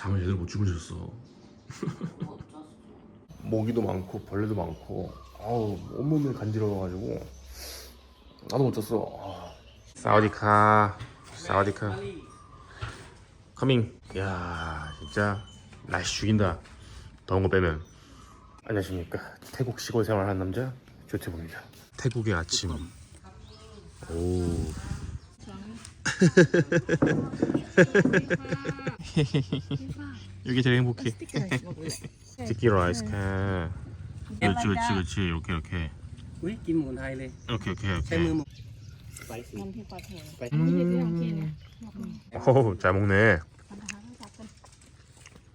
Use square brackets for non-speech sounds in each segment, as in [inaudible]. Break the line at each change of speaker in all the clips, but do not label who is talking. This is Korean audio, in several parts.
잠을 제대로 못 주무셨어. 모기도 많고 벌레도 많고 아우 온몸이 간지러워가지고 나도 못 잤어. 아. 사우디카, 사우디카, 커밍. 야 진짜 날씨 죽인다. 더운 거 빼면. 안녕하십니까 태국 시골 생활하는 남자 조태부입니다. 태국의 아침. 오. [laughs] 여기 제일 행복해. 아, 스티키 라이스 [laughs] 캔. 네. 그렇지 그렇지 네, 그렇지 이렇게 이렇게. 이렇게 이렇게 이렇게. 잘 먹네.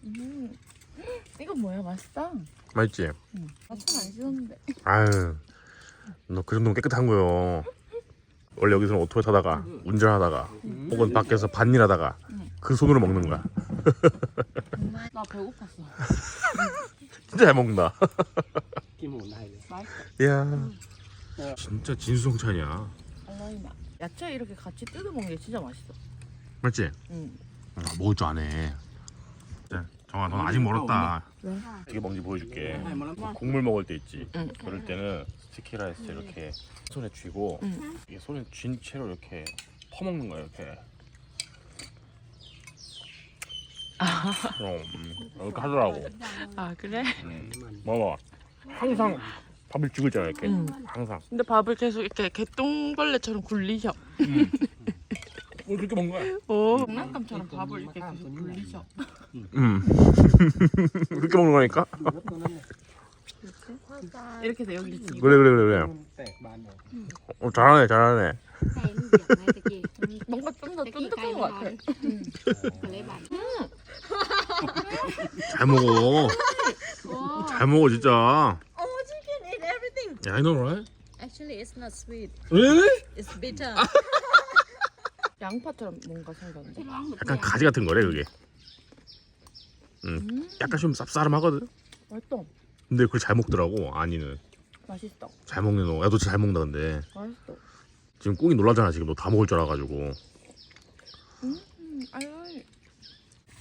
음. 이거 뭐야? 맛있다.
맛있지?
응. 아,
아유, 너 그런 놈 깨끗한 거요. 원래 여기서는 오토바이 타다가 운전하다가 혹은 밖에서 반일하다가 그 손으로 먹는 거야. [laughs]
나 배고팠어.
진짜 잘 먹는다. 야, 네. 진짜 진수성찬이야.
야채 이렇게 같이 뜯어 먹는 게 진짜 맛있어.
맞지?
응.
아, 먹을 줄 아네. 정아, 넌 아직 음, 멀었다.
음, 음.
어떻게 먹는지 보여줄게.
그
국물 먹을 때 있지. 그럴 때는 스티키 라이스 이렇게 손에 쥐고
응.
이게 손에 쥔 채로 이렇게 퍼먹는 거야 이렇게. 어, 음, 이렇게 하더라고.
아 그래?
음. 먹어. 항상 밥을 쥐고 있잖아 이렇게.
응.
항상.
근데 밥을 계속 이렇게 개똥벌레처럼 굴리셔
음. 뭐 그렇게 먹는 거야?
오 장난감처럼 밥을 이렇게 계속 굴리셔
음. [laughs] 그렇게 먹는 거니까.
그러니까
이렇게 해서 여기
그래 그래 그래 그래.
음. 네,
어 잘하네 잘하네.
뭔가 좀 더 쫀득한 것 같아.
잘 먹어. 잘 먹어 진짜.
어,
yeah, I know right.
Actually, it's not sweet.
Really?
It's bitter. [laughs]
양파처럼 뭔가 생겼는데.
약간 가지 같은 거래 그게. 음, 약간 좀 쌉싸름하거든.
맛있다.
근데 그걸 잘 먹더라고 아니는
맛있어.
잘 먹는 너. 야너 진짜 잘 먹는다 근데
맛있어.
지금 꽁이 놀라잖아 지금 너 다 먹을 줄 알아가지고
음, 아유,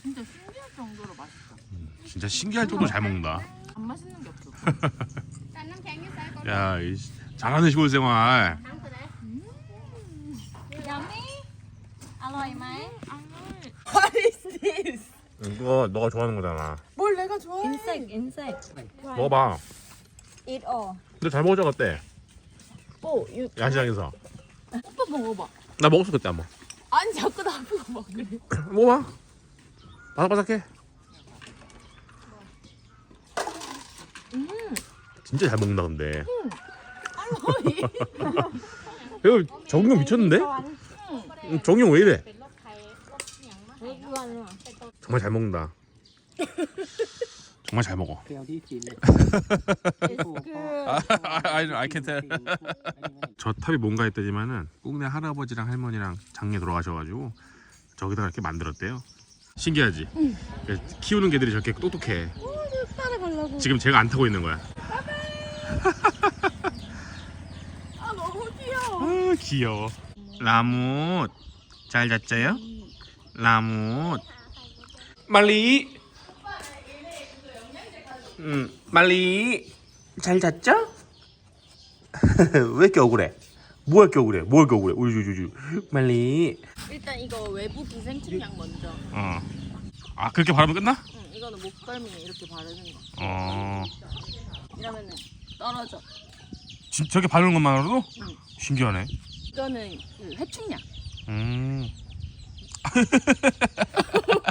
진짜 신기할 정도로 맛있다.
음, 진짜 신기할 정도로 잘 먹는다.
안 맛있는 게 없어. [laughs]
야이 잘하는 시골 생활. 이거 너가 좋아하는 거잖아.
뭘 내가 좋아해
insect insect
먹어봐.
eat all
근데 잘 먹었잖아 그때
뽀 이거
야시장에서.
오빠 먹어봐
나 먹었어 그때 한번.
아니 자꾸 나보고 막 그래 [laughs]
먹어봐. 바삭바삭해. 진짜 잘 먹는다 근데. [laughs] 이거 적응 미쳤는데? 응, 적응 왜 이래?
เป็นโรคไข้โรคเสียงมาให้เนาะเ[laughs] ป็นตัว
정말 잘 먹는다. 정말 잘 먹어.
เกลียวที่จีนเลย [laughs]
I, I can tell. [laughs] 저 탑이 뭔가 했더니만은 꽁네 할아버지랑 할머니랑 장례 돌아가셔가지고 저기다가 이렇게 만들었대요. 신기하지? 그래서 키우는 개들이 저렇게 똑똑해.
따라가려고
지금 제가 안 타고 있는 거야.
아 너무 귀여워
아, 귀여워. 라뭇 잘 잤어요? 라뭇 말리 음 말리 잘 잤죠? [laughs] 왜 이렇게 억울해? 뭐가 이렇게 억울해? 뭐가 이렇게 억울해? 우주주주 말리
일단 이거 외부 기생충약 먼저
어. 아 그렇게 바르면 끝나?
응 이거는 목덜미에 이렇게 바르는 거
어.
이러면은 떨어져
진, 저렇게 바르는 것만으로도?
응.
신기하네.
이거는 그 회충약
음. [laughs]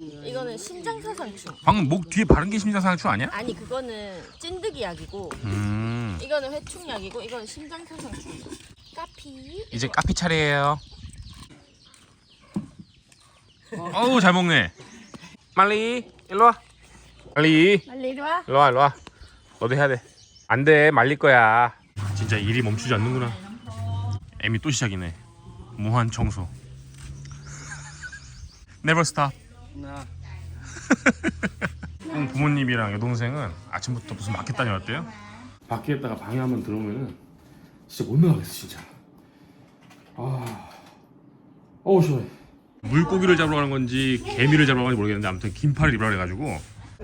이거는 신장사상충
방금 목 뒤에 바른 게 심장상추 아니야?
아니 그거는 찐득이 약이고
음.
이거는 회충 약이고 이거는 신장사상충 까피
이제 카피 차례예요. 어우 잘 먹네. 말리 일로 와. 말리
빨리 이리 와
일로 와 일로 와. 너도 해야 돼. 안 돼 말릴 거야. 진짜 일이 멈추지 않는구나. 애미 또 시작이네. 무한 청소. Never stop. 응, [laughs] 부모님이랑 여동생은 아침부터 무슨 마켓 다녀왔대요. 밖에 있다가 방에 한번 들어오면은 진짜 못 나가겠어 진짜. 아, 어우 시원해. 물고기를 잡으러 가는 건지 개미를 잡으러 가는 건지 모르겠는데 아무튼 긴팔을 입으라 그래가지고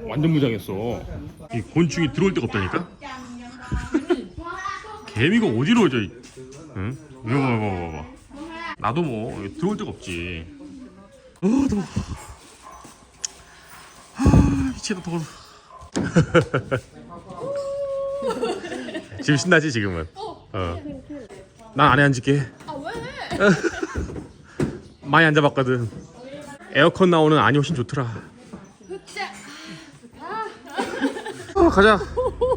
완전 무장했어. 이 곤충이 들어올 데가 없다니까. 개미가 어디로 저? 응? 이거 봐봐 봐봐. 나도 뭐 들어올 데가 없지. 어 더워. 아 미치겠다 더워. 지금 신나지 지금은. 어. 난 안에 앉을게.
아 왜? [laughs]
많이 앉아봤거든. 에어컨 나오는 안이 훨씬 좋더라. 어, 가자.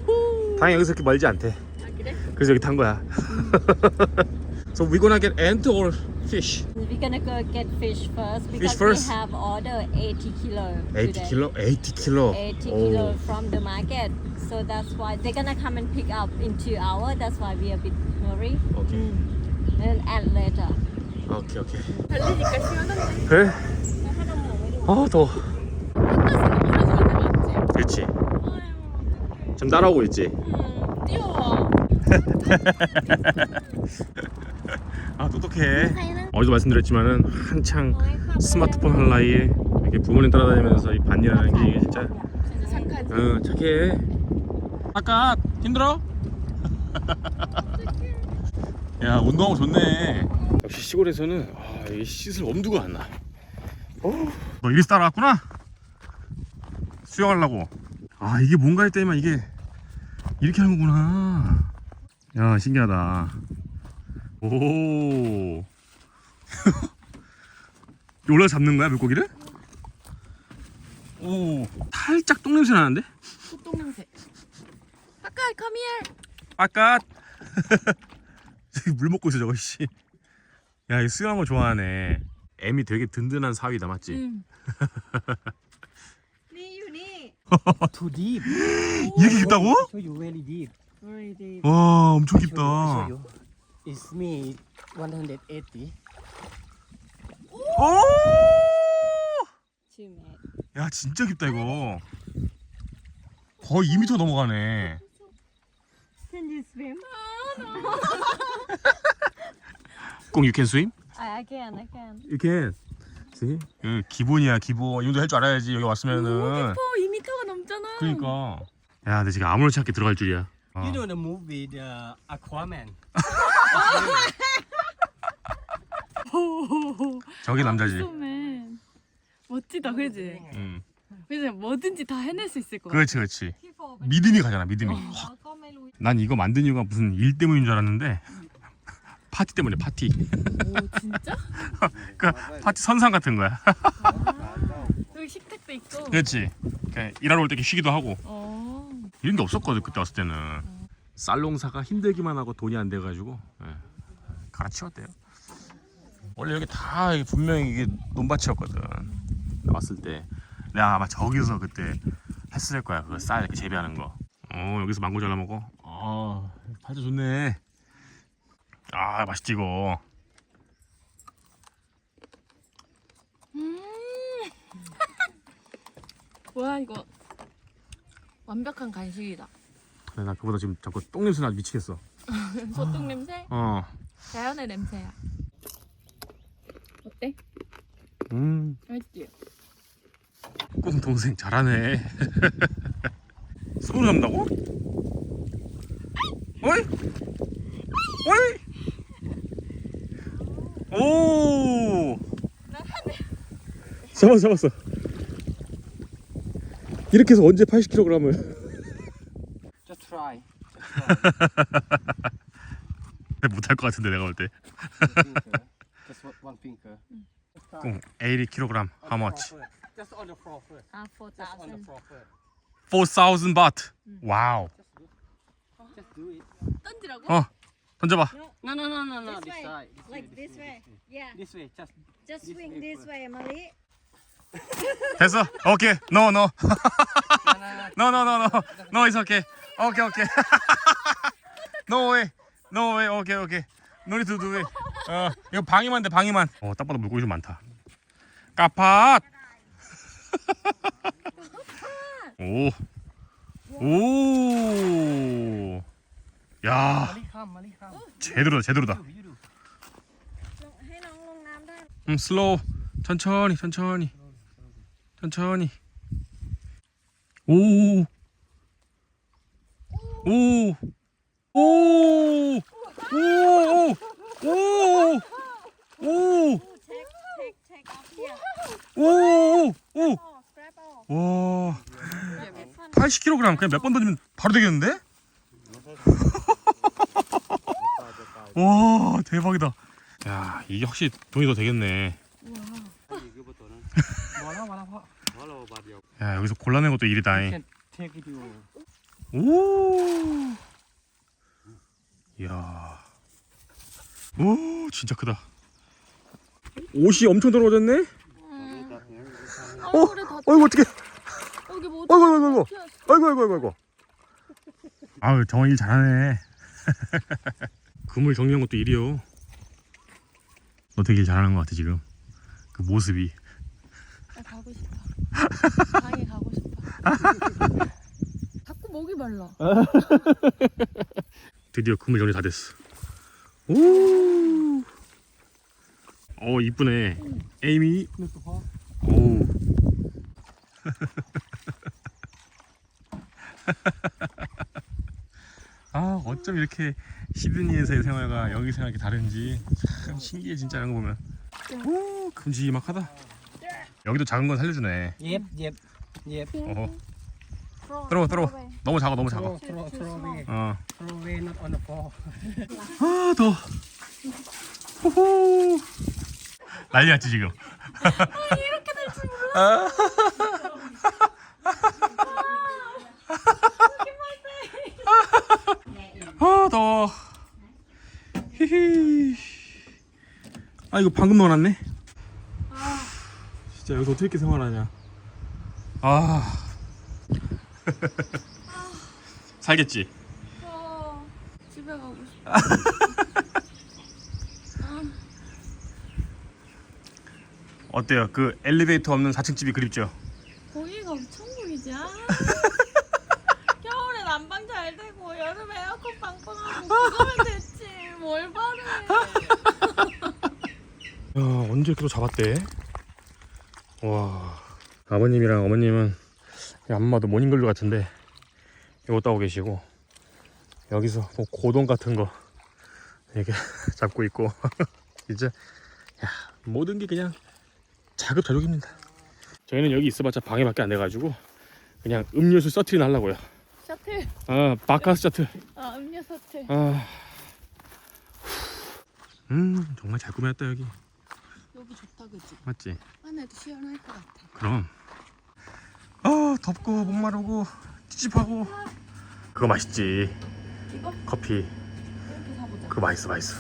[laughs] 다행히 여기서 이렇게 멀지 않대. 그래서 여기 탄 거야. [laughs] so we gonna get ant or fish?
We're gonna go get fish first because
first?
we have order 80 kilo.
80
today.
kilo? 80 kilo.
80
오.
kilo from the market. So that's why they're gonna come and pick up in two hours. That's why we are a bit hurry.
오케이.
And add later.
오케이 오케이.
달리니까 시원한데.
그래? 아 더워.
끝났으면
그렇지. 지금 따라오고 있지.
뛰어. [laughs]
아 똑똑해. 어제도 말씀드렸지만은 한창 스마트폰 할 나이에 이렇게 부모님 따라다니면서 이 반일하는 게 이게 진짜. 응 착해. 아까 힘들어? 야 운동하고 좋네. 역시 시골에서는 아, 이 씻을 엄두가 안 나. 어. 너 이리서 따라왔구나? 수영하려고. 아 이게 뭔가 했더니만 이게 이렇게 하는 거구나. 야 신기하다. 오. [laughs] 올라 잡는 거야 물고기를? 오. 살짝 똥 냄새 나는데?
똥 냄새. 아까 come here.
아까 [laughs] 물 먹고 있어 저거 씨. 야, 이 수영한 거 좋아하네. 애미 되게 든든한 사위다 맞지?
응. [laughs]
Too deep. [gasps]
이렇게 깊다고?
Show you very deep.
와, 엄청 깊다.
show you. It's me 180.
오!
Minutes.
야, 진짜 깊다 이거. 거의 2m 넘어가네.
Can you swim?
꼭 you can swim?
I, I can, I can.
You can. See? 그 기본이야 기본. 이 정도 할 줄 알아야지 여기 왔으면은.
어 2m가 넘잖아.
그러니까. 야, 근데 지금 아무렇지 않게 들어갈 줄이야. 어.
You know the movie the Aquaman. [laughs]
저게 남자지.
맨 멋지다, 그지?
응.
그지? 뭐든지 다 해낼 수 있을 것 같아.
그렇지, 그렇지. 믿음이 가잖아, 믿음이. 난 이거 만든 이유가 무슨 일 때문인 줄 알았는데 [laughs] 파티 때문에 파티.
오 [laughs] 진짜?
그 파티 선상 같은 거야.
여기 식탁도 있고.
그렇지. 그냥 일하러 올 때 이렇게 쉬기도 하고
어.
이런 게 없었거든 그때 왔을 때는. 쌀농사가 힘들기만 하고 돈이 안 돼가지고 예, 갈아치웠대요. 원래 여기 다 분명히 이게 논밭이었거든. 나 왔을 때 내가 아마 저기서 그때 했을 거야. 그쌀 이렇게 재배하는 거. 어 여기서 망고 잘라 먹어. 아 팔자 좋네. 아 맛있지 이거. [laughs]
뭐야 이거? 완벽한 간식이다.
근데 나 그보다 지금 자꾸 똥 냄새 나 미치겠어. [laughs]
소똥 냄새?
어.
자연의 냄새야. 어때?
음.
맛있지?
꽁 동생 잘하네. [laughs] 손으로 잡는다고? 어이? 어이? 오! 잡았어, 잡았어. 이렇게 해서 언제 80kg을? 못할 것 같은데 내가 볼 때.
Just one- one finger.
꽁 80kg. How much?
Just on the floor first.
Uh,
Just on the
4,000.
floor first.
4,000 baht. 와우.
Just do it.
던지라고?
어, 던져봐.
No, no, no, no, no.
This
This
way.
side.
Like this way. Yeah.
This way. Just.
Just
This
swing
way
this
first.
way, Emily.
됐어? 오케이. No, no.
No, no, no.
No, no, no, no. No, it's okay. Okay, okay. no way. No way. Okay, okay. No need to do it. 어, 이거 방이만 돼, 방이만. 어, 딱 봐도 물고기 좀 많다. 까팟. [laughs] 오. 오. 야,
Mali come, Mali come.
제대로다, 제대로다.
You do.
Hey, น้องลงน้ำได้
음, 슬로우. 천천히 천천히 천천히 오 오, 오, 오, 오, 오, 오,
Take, take, take off here.
오, 오,
Oh, strap off.
와,
Strap it fun.
80kg 그냥 몇 번 던지면 바로 되겠는데? [laughs] 와, 대박이다. 야, 이게 확실히 돈이 더 되겠네. 야, 여기서 골라낸 것도 일이다. 잉. 오, 이야, 오, 진짜 크다. 옷이 엄청 더러워졌네. 어, 어이구 어떡해.
여기 뭐
어이구 어이구 어이구. 어이구 어이구 어이구 어이구. 아유 정원 일 잘하네. [laughs] 그물 정리한 것도 일이요. 너 되게 일 잘하는 것 같아 지금. 그 모습이.
나 가고 싶어. 방에 가고 싶어. [laughs] 자꾸 목이 말라. [laughs]
드디어 그물 정리 다 됐어. 오. 어 이쁘네. 에이미. 오. [laughs] 아 어쩜 이렇게 시드니에서의 생활과 여기 생활이 다른지 참 신기해 진짜 이런 거 보면 오 큼지막하다 여기도 작은 건 살려주네
Yep, yep, yep.
어허
Throw,
들어와
throw
들어와
away.
너무 작아 너무 작아
Throw, throw, throw away.
어.
Throw away, not on the.
아 더워 호호 난리 났지 지금 이렇게 될 줄 몰라 아 더워 히히 아 이거 방금 넣어놨네 진짜 여기서 어떻게 이렇게 생활하냐 아 [laughs] 살겠지
어, 집에 가고 싶어. [laughs]
어때요 그 엘리베이터 없는 4층 집이 그립죠
거기가 천국이지. 아. [laughs] 겨울에 난방 잘 되고 여름에 에어컨 빵빵하고 그거면 됐지. 뭘 바래.
야 언제 이렇게 또 잡았대? 와 아버님이랑 어머님은 안마도 모닝글루 같은데 이거 따고 계시고 여기서 뭐 고동 같은 거 이렇게 [laughs] 잡고 있고 [laughs] 진짜 야 모든 게 그냥 자급자족입니다 저희는 여기 있어봤자 방해밖에 안 돼가지고 그냥 음료수 서틀이 하려고요
셔틀.
아 바카스 서틀
아 음료 셔틀.
아 음, 정말 잘 꾸몄다 여기
여기 좋다 그지?
맞지?
안에도 시원할 것 같아.
그럼 아 덥고 목마르고 찝찝하고 그거 맛있지
이거?
커피
이렇게 사보자.
그거 맛있어 맛있어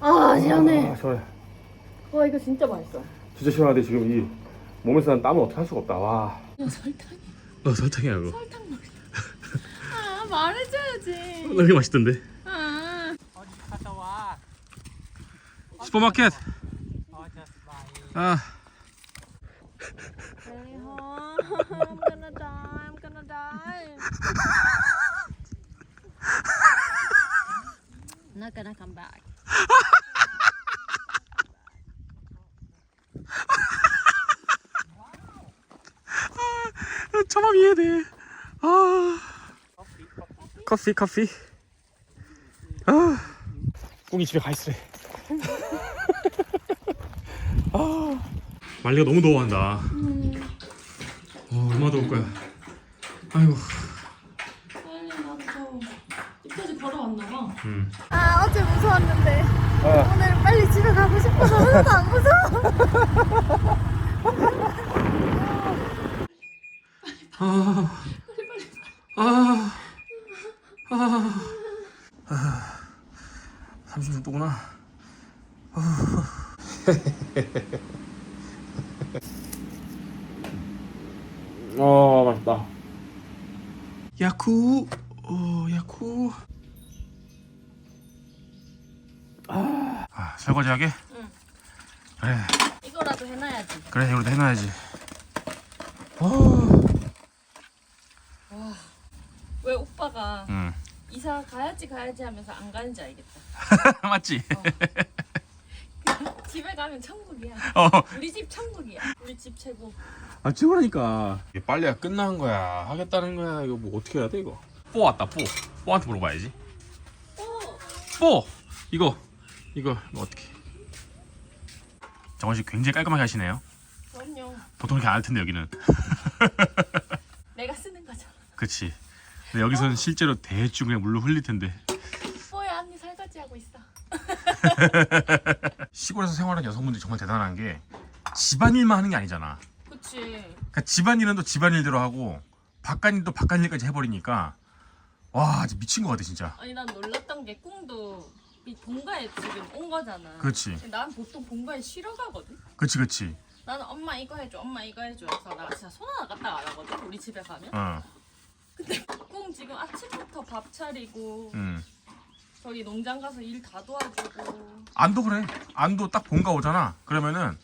아 시원해.
아 시원해
와 이거 진짜 맛있어.
진짜 시원한데 지금 이 몸에서 난 땀은 어떻게 할 수가 없다
와야 설탕이.
어, 설탕이야 그거
설탕 먹이. 아 말해줘야지.
나 이게 맛있던데
아.
Katawa.
슈퍼마켓
Oh, just buy.
아.
I'm gonna die. I'm gonna die. Not gonna come back.
저만 이해돼. 아. 커피 커피. 아. 꽁이 집에 가 있으래. 아. 말리가 너무 더워한다. 어, 얼마나 더울 거야. 아이고
아니 나도 더워. 입까지 걸어왔나 봐.
음.
아 어제 무서웠는데
아.
오늘 빨리 집에 가고 싶어서 하나도 안 무서워
아, 아, 아, 아, 30분 또구나. 어, 맛있다. 야쿠, 어, 야쿠. 아, 아 설거지 하게?
응.
그래,
이거라도 해놔야지.
그래, 이거도 해놔야지. 어.
엄마가
응
이사 가야지 가야지 하면서 안 가는지 알겠다. [laughs]
맞지? [laughs] [laughs]
집에 가면 천국이야.
어.
우리 집 천국이야. 우리 집 최고.
아 찍으라니까. 이게 빨리야 끝난 거야. 하겠다는 거야. 이거 뭐 어떻게 해야 돼 이거? 뽀 왔다 뽀. 뽀한테 물어봐야지. 뽀! 이거 이거 이거 어떻게 정원 씨 굉장히 깔끔하게 하시네요.
그럼요.
보통 이렇게 안 할 텐데 여기는. [laughs]
내가 쓰는 거잖아.
그치. 근데 여기서는 실제로 대충 그냥 물로 흘릴 텐데.
뽀야 언니 설거지 하고 있어. [laughs]
시골에서 생활하는 여성분들이 정말 대단한 게 집안일만 하는 게 아니잖아
그치.
그러니까 집안일은 또 집안일대로 하고 바깥일도 바깥일까지 해버리니까 와 진짜 미친 것 같아 진짜
아니 난 놀랐던 게 꿍도 이 본가에 지금 온 거잖아.
그렇지
난 보통 본가에 쉬러 가거든.
그치 그치
나는 엄마 이거 해줘, 엄마 이거 해줘. 해서 나 진짜 손 하나 갖다가 안 하거든. 우리 집에 가면. 어꿍 지금 아침부터 밥 차리고
음.
저기 농장 가서 일 다 도와주고.
안도 그래. 안도 딱 본가 오잖아. 그러면은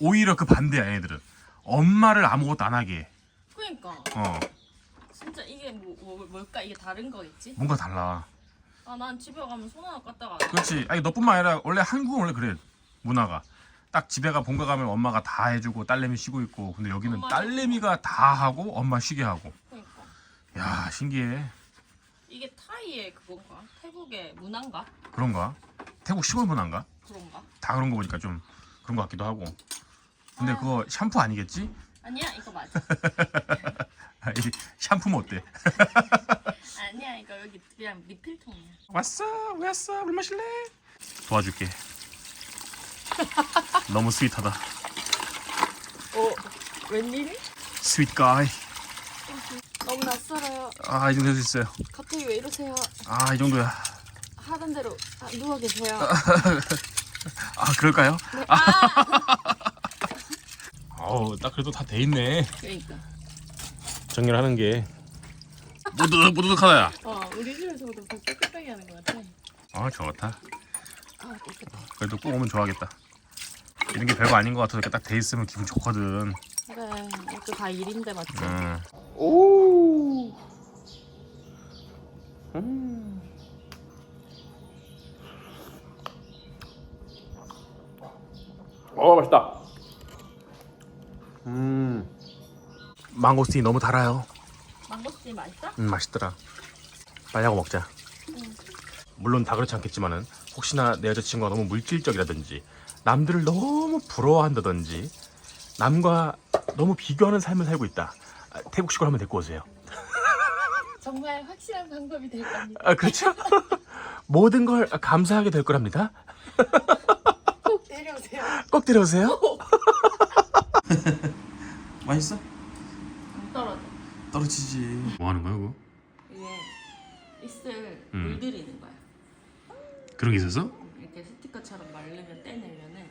오히려 그 반대야 얘네들은. 엄마를 아무것도 안 하게. 해.
그러니까
어
진짜 이게 뭐, 뭐 뭘까 이게 다른 거겠지?
뭔가 달라.
아 난 집에 가면 손 하나 안 해.
그렇지. 아니 너뿐만 아니라 원래 한국은 원래 그래 문화가. 딱 집에 가 본가 가면 엄마가 다 해주고 딸내미 쉬고 있고 근데 여기는
엄마
딸내미가 다 하고 엄마 쉬게 하고
그러니까
야 신기해
이게 타이의 그건가? 태국의 문화인가?
그런가 태국 시골 문화인가
그런가?
다 그런 거 보니까 좀 그런 것 같기도 하고 근데
아.
그거 샴푸 아니겠지
아니야 이거 맞아. [laughs]
이 샴푸면 어때 [laughs]
아니야 이거 여기 그냥 리필통이야.
왔어 왜 왔어 물 마실래 도와줄게 [laughs] 너무 스윗하다
어 웬일이?
스윗 가이
너무 낯설어요.
아 이 정도 될수 있어요
갑자기 왜 이러세요?
아 이 정도야
하던 대로 아, 누워 계세요.
아 그럴까요? 어우 딱 그래도 다 돼 있네
그러니까.
정리를 하는 게 무드득 무드득하다야
어 우리 집에서도 더 깨끗하게 하는 것 같아.
아 좋다
아 깨끗해.
그래도 꼭 오면 좋아하겠다 이런 게 별거 아닌 것 같아도 이렇게 딱 돼 있으면 기분 좋거든
그래 이것도 다 일인데 맞지?
음. 오. 음. 어 맛있다. 음. 망고스틴 너무 달아요.
망고스틴 맛있어?
음 맛있더라. 빨리 하고 먹자. 물론 다 그렇지 않겠지만은 혹시나 내 여자친구가 너무 물질적이라든지 남들을 너무 부러워한다든지 남과 너무 비교하는 삶을 살고 있다. 아, 태국 시골 한번 데리고 오세요. [laughs]
정말 확실한 방법이 될 겁니다.
아 그렇죠? [laughs] 모든 걸 감사하게 될 거랍니다. [laughs]
꼭 데려오세요. [laughs]
맛있어?
안 떨어져.
떨어지지. 뭐 하는 거야 그거?
이게 있을
음.
물들이는 거야.
그런 게 있었어?
이렇게 스티커처럼 마르면 떼내면은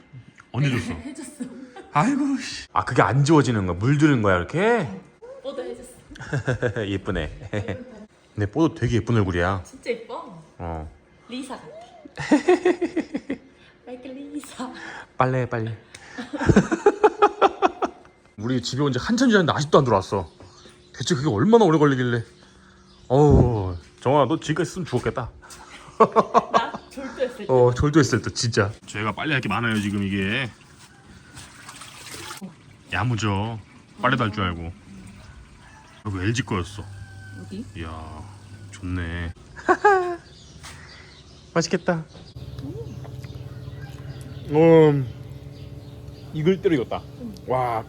언제 줬어?
해줬어.
아이고. 씨. 아 그게 안 지워지는 거야? 물드는 거야 이렇게?
뽀도 해줬어. [laughs]
예쁘네. 근데 뽀도 되게 예쁜 얼굴이야.
진짜 이뻐.
어.
리사 같아. [laughs] like 리사.
빨래 빨래. [laughs] 우리 집에 온 지 한참 지났는데 아직도 안 들어왔어. 대체 그게 얼마나 오래 걸리길래? 어우 정아 너 지금까지 있으면 죽었겠다.
나 졸도했을 때.
어 졸도했을 때 진짜. 저희가 빨래 할게 많아요 지금 이게. 야무져. 빨래도 할줄 알고. 여기 LG 거였어.
어디?
이야 좋네. 맛있겠다. 음 이글 대로 익었다. 와.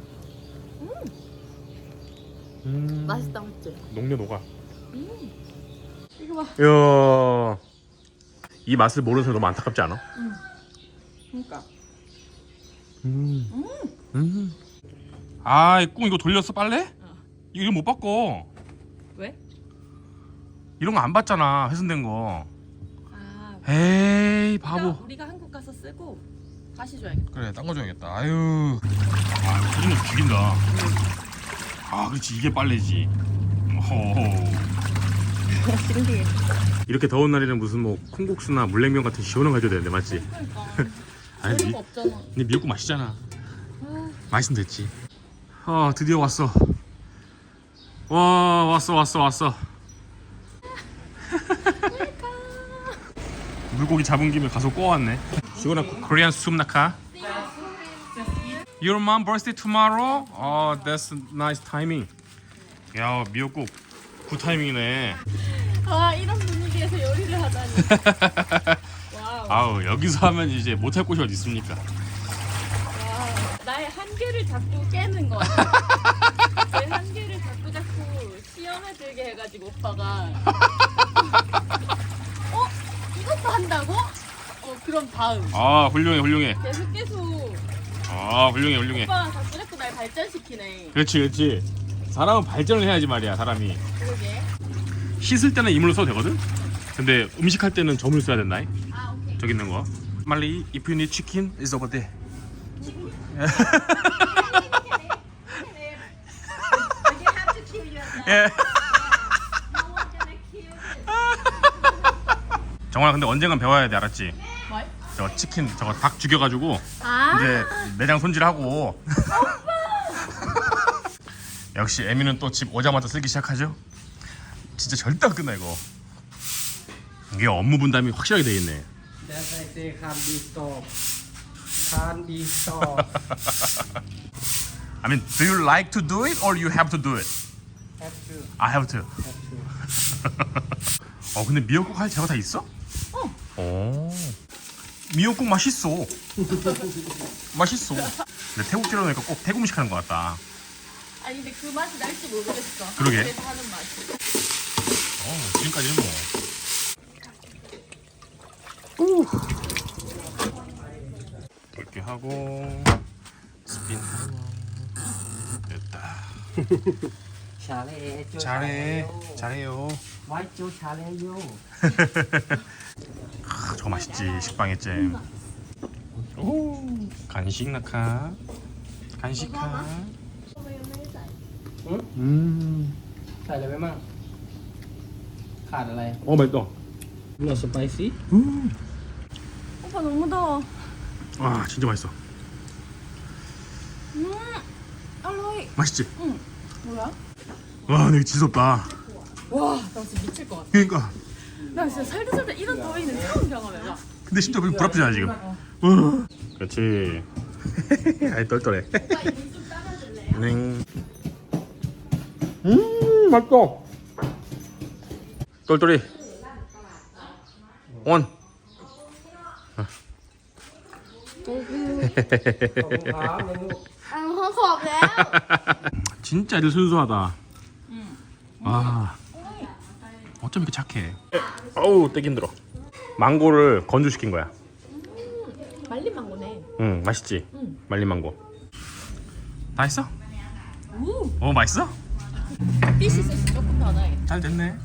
음.
맛있다 맞지?
녹내 녹아.
이거 봐.
이야. 이 맛을 모르는 사람 너무 안타깝지 않아?
그러니까.
음. 음. 아, 꿍 이거 돌렸어 빨래?
어.
이거 못 바꿔.
왜?
이런 거 안 봤잖아. 훼손된 거.
아.
에이, 바보.
우리가 한국 가서 쓰고 다시 줘야겠다.
그래, 딴 거 줘야겠다. 아유. 아, 이거 거 죽인다. 아, 그렇지. 이게 빨래지. 호호.
신기해.
이렇게 더운 날에는 무슨 뭐 콩국수나 물냉면 같은 시원한 거 해줘야 되는데 맞지?
그러니까. [laughs]
아니,
그런
미,
거 없잖아.
근데 미역국 맛있잖아. 맛있으면 됐지. 아 드디어 왔어. 와 왔어 왔어 왔어. [laughs] 물고기 잡은 김에 가서 꼬았네. 수프 나카. Your mom birthday tomorrow? Oh, that's nice timing. 야, 미역국 굿 타이밍이네.
아 이런 분위기에서 요리를 하다니. 와우. [laughs]
아우, 여기서 하면 이제 못할 곳이 어디 있습니까?
나의 한계를 자꾸 깨는 거. 제 [laughs] 한계를 자꾸 자꾸 시험해들게 해가지고 오빠가 [laughs] 어? 이것도 한다고? 어 그럼 다음
아, 훌륭해, 훌륭해.
계속 계속
아, 훌륭해, 훌륭해.
오빠가 자꾸 자꾸 날 발전시키네
그렇지, 그렇지. 사람은 발전을 해야지 말이야, 사람이.
그러게
씻을 때는 이물로 써도 되거든? 근데 음식할 때는 점을 써야 된다.
아 오케이
저기 있는 거. 말리, if you need chicken, is over there. [laughs] [laughs] 예. 정원아 근데 언젠간 배워야 돼 알았지?
뭘?
저 치킨 저거 닭 죽여가지고
아
이제 매장 손질하고 역시 에미는 또 집 오자마자 쓰기 시작하죠? 진짜 절대 안 끝나 이거 이게 업무 분담이 확실하게 돼 있네
That's I say can't be stopped. Can't be stopped.
I mean, do you like to do it or you have to do it?
Have to.
I have to.
Have to.
어 근데 미역국 할 재료 다 있어? 어. 오. 미역국 맛있어. 맛있어. 근데 태국집이라 보니까 꼭 태국 음식 하는 것 같다.
아니 근데 그 맛이 날지 모르겠어
그러게.
하는 맛이
어 지금까지는 뭐. 이렇게 하고 스핀 됐다.
잘해. 저
잘해,
잘해요.
잘해요.
와이쪼 [laughs] 잘해요.
아, 저거 맛있지 식빵에 잼. 오 간식 낙하. 간식하. 음.
ใส่อะไรไปมั่งขาดอะไร
어 맛있다.
no spicy
오빠 너무 더워
와 진짜 맛있어.
음 알로이
맛있지?
뭐야?
와 근데 지섭다.
와나 진짜 미칠 것 같아
그러니까.
나 진짜 살다 살다 이런 더위는 처음 경험해.
근데 심지어 불합지잖아 지금. 어. 어. 그렇지. [laughs] 아이 똘똘해. 냉. 음 맛있어. 똘똘이. 원.
아, [laughs]
진짜 일 순수하다. 아. 어쩜 이렇게 착해? 어우 떼기 힘들어. 망고를 건조시킨 거야.
말린 망고네
응 맛있지?
응.
말린 망고. 다 했어?
우
어 맛있어?
피시 소스 조금 더 넣어
잘 됐네.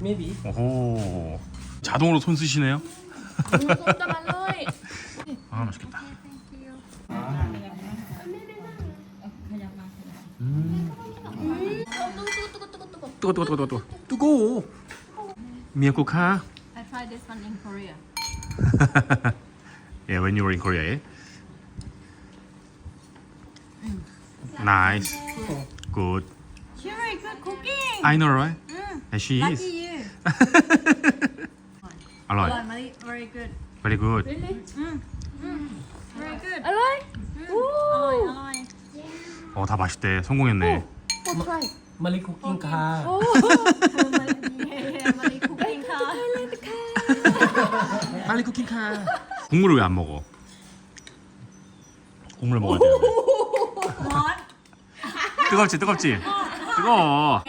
maybe
오호. 자동으로 손 쓰시네요.
꼼짝 말로이
아 맛있겠다. 뜨거 뜨거 뜨거 뜨거 뜨거. 미역국하.
I tried this one in Korea.
yeah, when you were in Korea. Eh? Nice. Good.
She very good cooking.
I know, right? Mm. And she
Lucky
is.
you.
Alloy.
Very, very good.
Very good. Really? Mm. Mm.
Very good.
알로이? 오.
Alloy, alloy.
어, 다 맛있대. 성공했네.
오, try.
말리 쿠킹 가. 오. [laughs]
빨리 쿠킹카. 국물을 왜 안 먹어? 국물 먹어야 돼.
What?
뜨겁지, 뜨겁지. 뜨거워.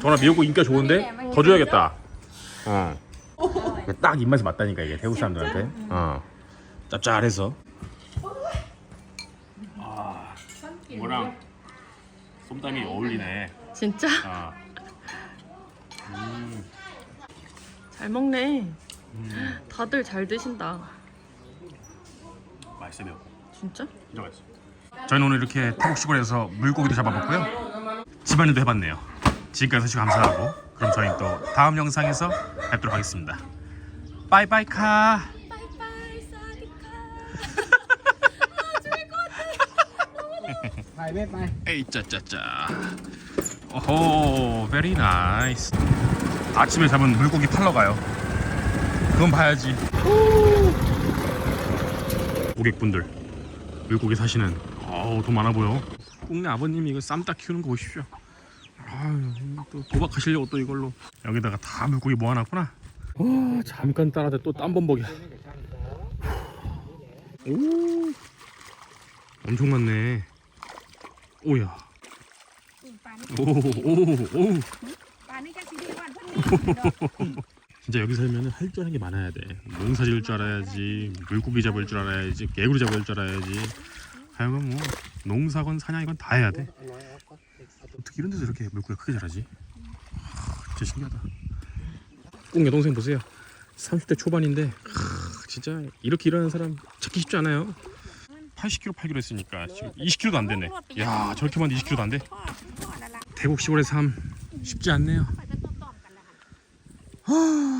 전화 미역국 인기가 좋은데 더 줘야겠다. 어. 딱 입맛에 맞다니까 이게 태국 사람들한테. 어. 짭짤해서. 아, 뭐랑 솜땀이 어울리네.
진짜?
아.
잘 먹네 음. 다들 잘 드신다.
맛있어 매웠고
진짜?
들어가 있어. 저희는 오늘 이렇게 태국 시골에서 물고기도 잡아봤고요. 집안일도 해봤네요. 지금까지 소식 감사하고 그럼 저희는 또 다음 영상에서 뵙도록 하겠습니다. 빠이빠이 카. 에이 짜짜짜. 오호, very nice. 아침에 잡은 물고기 팔러 가요. 그건 봐야지. 고객분들 물고기 사시는 어우 돈 많아 보여. 꽁네 아버님이 이거 쌈 딱 키우는 거 보십시오. 아유 또 도박하시려고 또 이걸로 여기다가 다 물고기 모아놨구나. 와 잠깐 따라대 또땀 범벅이야. 오 엄청 많네. 오야. 오오오 [laughs] 진짜 여기 살면은 할줄 아는 게 많아야 돼. 농사 지을 줄 알아야지, 물고기 잡을 줄 알아야지, 개구리 잡을 줄 알아야지. 하여간 뭐 농사건 사냥이건 다 해야 돼. 어떻게 이런 데서 이렇게 물고기가 크게 자라지? 하, 진짜 신기하다. 꼭 여동생 보세요. 30대 초반인데 하, 진짜 이렇게 일하는 사람 찾기 쉽지 않아요. 80kg 팔기로 했으니까 지금 20kg도 안 되네. 야 저렇게 많은 20kg도 안 돼? 태국 시골의 삶 쉽지 않네요. 하,